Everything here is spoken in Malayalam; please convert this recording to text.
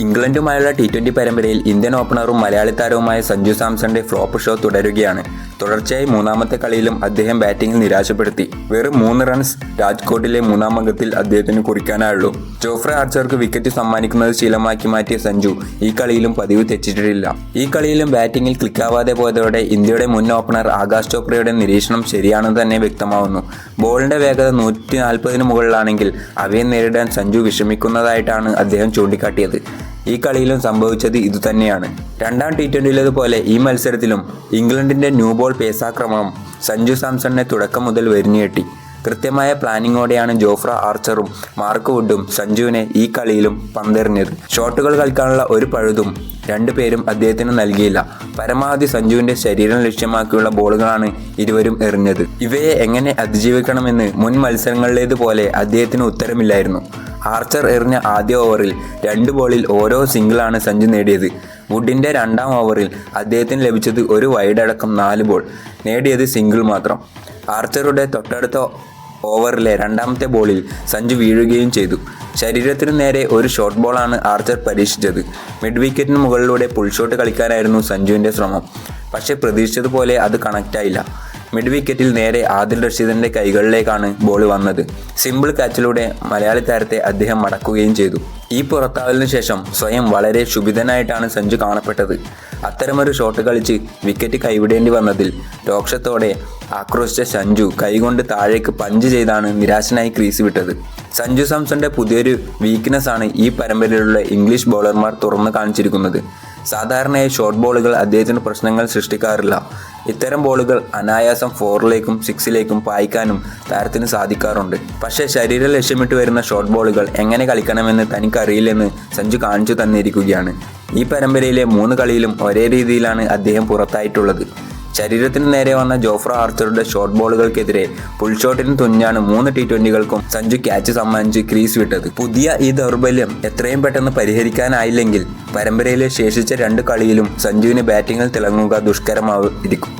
ഇംഗ്ലണ്ടുമായുള്ള ടി ട്വന്റി പരമ്പരയിൽ ഇന്ത്യൻ ഓപ്പണറും മലയാളി താരവുമായ സഞ്ജു സാംസന്റെ ഫ്ലോപ്പ് ഷോ തുടരുകയാണ്. തുടർച്ചയായി മൂന്നാമത്തെ കളിയിലും അദ്ദേഹം ബാറ്റിംഗിൽ നിരാശപ്പെടുത്തി. വെറും മൂന്ന് റൺസ് രാജ്കോട്ടിലെ മൂന്നാം അംഗത്തിൽ അദ്ദേഹത്തിന് കുറിക്കാനായുള്ളൂ. ജോഫ്രെ ആർച്ചർക്ക് വിക്കറ്റ് സമ്മാനിക്കുന്നത് ശീലമാക്കി മാറ്റിയ സഞ്ജു ഈ കളിയിലും പതിവ് തെറ്റിച്ചിട്ടില്ല ഈ കളിയിലും ബാറ്റിംഗിൽ ക്ലിക്കാവാതെ പോയതോടെ ഇന്ത്യയുടെ മുൻ ഓപ്പണർ ആകാശ് ചോപ്രയുടെ നിരീക്ഷണം ശരിയാണെന്ന് തന്നെ വ്യക്തമാവുന്നു. ബോളിന്റെ വേഗത നൂറ്റി നാൽപ്പതിന് മുകളിലാണെങ്കിൽ അവയെ നേരിടാൻ സഞ്ജു വിഷമിക്കുന്നതായിട്ടാണ് അദ്ദേഹം ചൂണ്ടിക്കാട്ടിയത്. ഈ കളിയിലും സംഭവിച്ചത് ഇതുതന്നെയാണ്. രണ്ടാം ടി ട്വന്റിയിലേതുപോലെ ഈ മത്സരത്തിലും ഇംഗ്ലണ്ടിന്റെ ന്യൂ ബോൾ പേസാക്രമണം സഞ്ജു സാംസണിനെ തുടക്കം മുതൽ വരിഞ്ഞുകെട്ടി കൃത്യമായ പ്ലാനിങ്ങോടെയാണ് ജോഫ്ര ആർച്ചറും മാർക്ക് വുഡും സഞ്ജുവിനെ ഈ കളിയിലും പന്തെറിഞ്ഞത്. ഷോട്ടുകൾ കളിക്കാനുള്ള ഒരു പഴുതും രണ്ടുപേരും അദ്ദേഹത്തിന് നൽകിയില്ല. പരമാവധി സഞ്ജുവിന്റെ ശരീരം ലക്ഷ്യമാക്കിയുള്ള ബോളുകളാണ് ഇരുവരും എറിഞ്ഞത്. ഇവയെ എങ്ങനെ അതിജീവിക്കണമെന്ന് മുൻ മത്സരങ്ങളിലേതുപോലെ അദ്ദേഹത്തിന് ഉത്തരമില്ലായിരുന്നു. ആർച്ചർ എറിഞ്ഞ ആദ്യ ഓവറിൽ രണ്ട് ബോളിൽ ഓരോ സിംഗിളാണ് സഞ്ജു നേടിയത്. വുഡിന്റെ രണ്ടാം ഓവറിൽ അദ്ദേഹത്തിന് ലഭിച്ചത് ഒരു വൈഡടക്കം നാല് ബോൾ നേടിയത് സിംഗിൾ മാത്രം. ആർച്ചറുടെ തൊട്ടടുത്ത ഓവറിലെ രണ്ടാമത്തെ ബോളിൽ സഞ്ജു വീഴുകയും ചെയ്തു. ശരീരത്തിനു നേരെ ഒരു ഷോർട്ട് ബോളാണ് ആർച്ചർ പരീക്ഷിച്ചത്. മിഡ് വിക്കറ്റിന് മുകളിലൂടെ പുൾ ഷോട്ട് കളിക്കാനായിരുന്നു സഞ്ജുവിന്റെ ശ്രമം. പക്ഷേ പ്രതീക്ഷിച്ചതുപോലെ അത് കണക്റ്റായില്ല. മിഡ് വിക്കറ്റിൽ നേരെ ആദിൽ റഷീദിന്റെ കൈകളിലേക്കാണ് ബോൾ വന്നത്. സിമ്പിൾ കാച്ചിലൂടെ മലയാളി താരത്തെ അദ്ദേഹം മടക്കുകയും ചെയ്തു. ഈ പുറത്താവലിന് ശേഷം സ്വയം വളരെ ക്ഷുഭിതനായിട്ടാണ് സഞ്ജു കാണപ്പെട്ടത്. അത്തരമൊരു ഷോട്ട് കളിച്ച് വിക്കറ്റ് കൈവിടേണ്ടി വന്നതിൽ രോക്ഷത്തോടെ ആക്രോശിച്ച സഞ്ജു കൈകൊണ്ട് താഴേക്ക് പഞ്ച് ചെയ്താണ് നിരാശനായി ക്രീസ് വിട്ടത്. സഞ്ജു സാംസന്റെ പുതിയൊരു വീക്ക്നെസ് ആണ് ഈ പരമ്പരയിലുള്ള ഇംഗ്ലീഷ് ബൗളർമാർ തുറന്നു കാണിച്ചിരിക്കുന്നത്. സാധാരണയായി ഷോർട്ട് ബോളുകൾ അദ്ദേഹത്തിന് പ്രശ്നങ്ങൾ സൃഷ്ടിക്കാറില്ല. ഇത്തരം ബോളുകൾ അനായാസം ഫോറിലേക്കും സിക്സിലേക്കും പായിക്കാനും താരത്തിന് സാധിക്കാറുണ്ട്. പക്ഷേ ശരീര ലക്ഷ്യമിട്ട് വരുന്ന ഷോർട്ട് ബോളുകൾ എങ്ങനെ കളിക്കണമെന്ന് തനിക്കറിയില്ലെന്ന് സഞ്ജു കാണിച്ചു തന്നിരിക്കുകയാണ്. ഈ പരമ്പരയിലെ മൂന്ന് കളിയിലും ഒരേ രീതിയിലാണ് അദ്ദേഹം പുറത്തായിട്ടുള്ളത്. ശരീരത്തിന് നേരെ വന്ന ജോഫ്ര ആർച്ചറുടെ ഷോർട്ട് ബോളുകൾക്കെതിരെ പുൾ ഷോട്ടിന് തുഞ്ഞാണ് മൂന്ന് ടി ട്വന്റികൾക്കും സഞ്ജു ക്യാച്ച് സമ്മാനിച്ച് ക്രീസ് വിട്ടത്. പുതിയ ഈ ദൗർബല്യം എത്രയും പെട്ടെന്ന് പരിഹരിക്കാനായില്ലെങ്കിൽ പരമ്പരയിലെ ശേഷിച്ച രണ്ട് കളിയിലും സഞ്ജുവിന് ബാറ്റിംഗിൽ തിളങ്ങുക ദുഷ്കരമായിരിക്കും